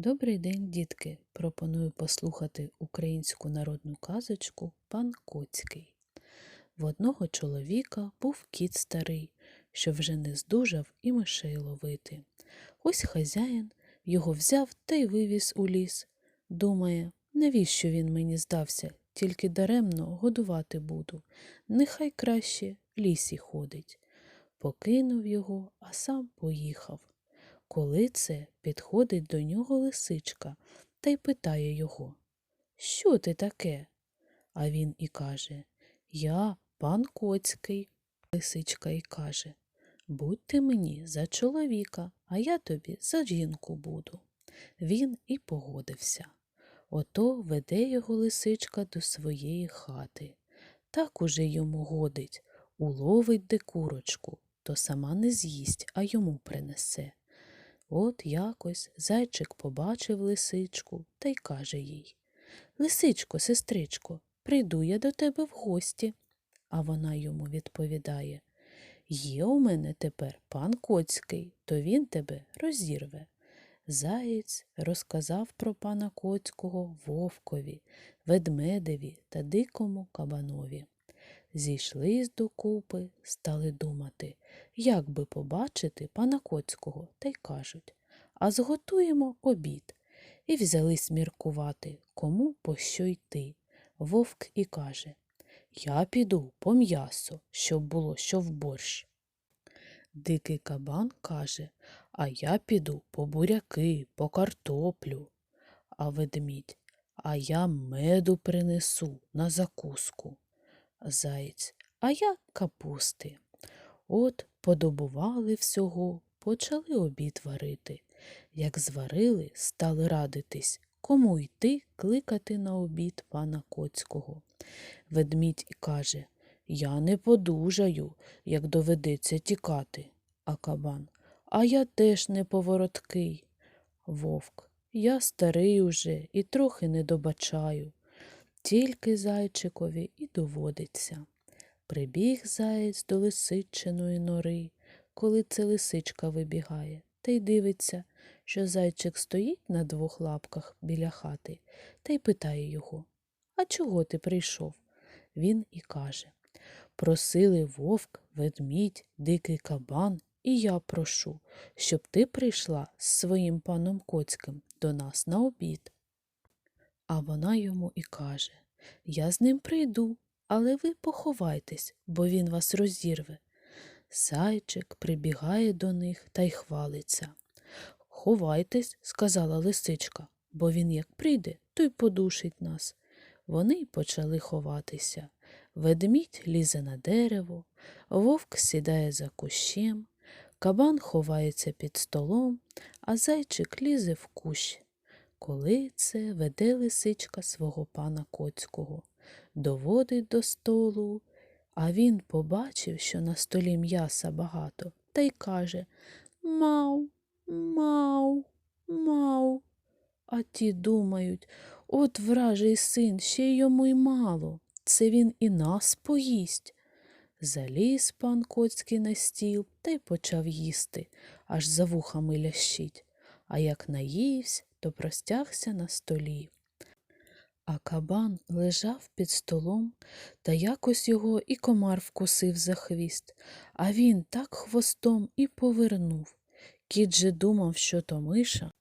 Добрий день, дітки! Пропоную послухати українську народну казочку Пан Коцький. В одного чоловіка був кіт старий, що вже не здужав і мишей ловити. Ось хазяїн його взяв та й вивіз у ліс. Думає, навіщо він мені здався, тільки даремно годувати буду. Нехай краще в лісі ходить. Покинув його, а сам поїхав. Коли це підходить до нього лисичка та й питає його Що ти таке? А він і каже Я пан Коцький. Лисичка і каже Будь ти мені за чоловіка, а я тобі за жінку буду. Він і погодився. Ото веде його лисичка до своєї хати. Так уже йому годить, уловить де курочку, то сама не з'їсть, а йому принесе. От якось зайчик побачив лисичку та й каже їй Лисичко, сестричко, прийду я до тебе в гості. А вона йому відповідає Є у мене тепер пан Коцький, то він тебе розірве. Заєць розказав про пана Коцького вовкові, ведмедеві та дикому кабанові. Зійшлись докупи, стали думати, як би побачити пана Коцького, та й кажуть А зготуємо обід. І взялись міркувати, кому по що йти. Вовк і каже Я піду по м'ясо, щоб було що в борщ. Дикий кабан каже А я піду по буряки, по картоплю. А ведмідь А я меду принесу на закуску. Заєць, а я капусти. От подобували всього, почали обід варити. Як зварили, стали радитись, кому йти кликати на обід пана Коцького. Ведмідь і каже Я не подужаю, як доведеться тікати. А кабан А я теж не повороткий. Вовк Я старий уже і трохи не добачаю. Тільки зайчикові і доводиться. Прибіг заєць до лисичиної нори, коли це лисичка вибігає, та й дивиться, що зайчик стоїть на двох лапках біля хати, та й питає його А чого ти прийшов? Він і каже Просили вовк, ведмідь, дикий кабан, і я прошу, щоб ти прийшла з своїм паном Коцьким до нас на обід. А вона йому і каже Я з ним прийду, але ви поховайтесь, бо він вас розірве. Зайчик прибігає до них та й хвалиться. Ховайтесь, сказала лисичка, бо він як прийде, то й подушить нас. Вони й почали ховатися. Ведмідь лізе на дерево, вовк сідає за кущем, кабан ховається під столом, а зайчик лізе в кущ. Коли це веде лисичка свого пана Коцького, доводить до столу, а він побачив, що на столі м'яса багато, та й каже Мау, мау, мау. А ті думають, от вражий син, ще йому й мало. Це він і нас поїсть. Заліз пан Коцький на стіл та й почав їсти, аж за вухами лящить. А як наївсь, то простягся на столі. А кабан лежав під столом, та якось його і комар вкусив за хвіст, а він так хвостом і повернув. Кіт же думав, що то миша.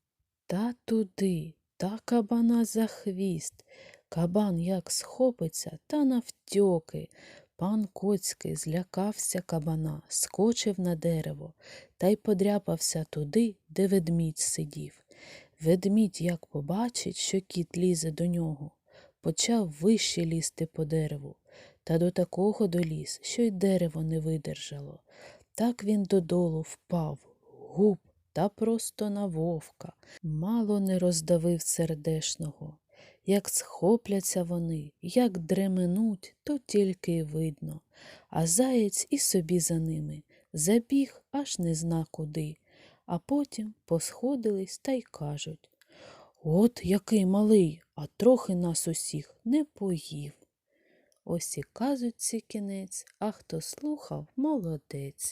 Та туди, та кабана за хвіст. Кабан як схопиться, та навтьоки. Пан Коцький злякався кабана, скочив на дерево та й подряпався туди, де ведмідь сидів. Ведмідь, як побачить, що кіт лізе до нього, почав вище лізти по дереву, та до такого доліз, що й дерево не видержало. Так він додолу впав, губ та просто на вовка, мало не роздавив сердешного. Як схопляться вони, як дременуть, то тільки й видно, а заєць і собі за ними забіг аж не зна куди, а потім посходились та й кажуть От який малий, а трохи нас усіх не поїв. Ось і казуть ці кінець, а хто слухав, молодець.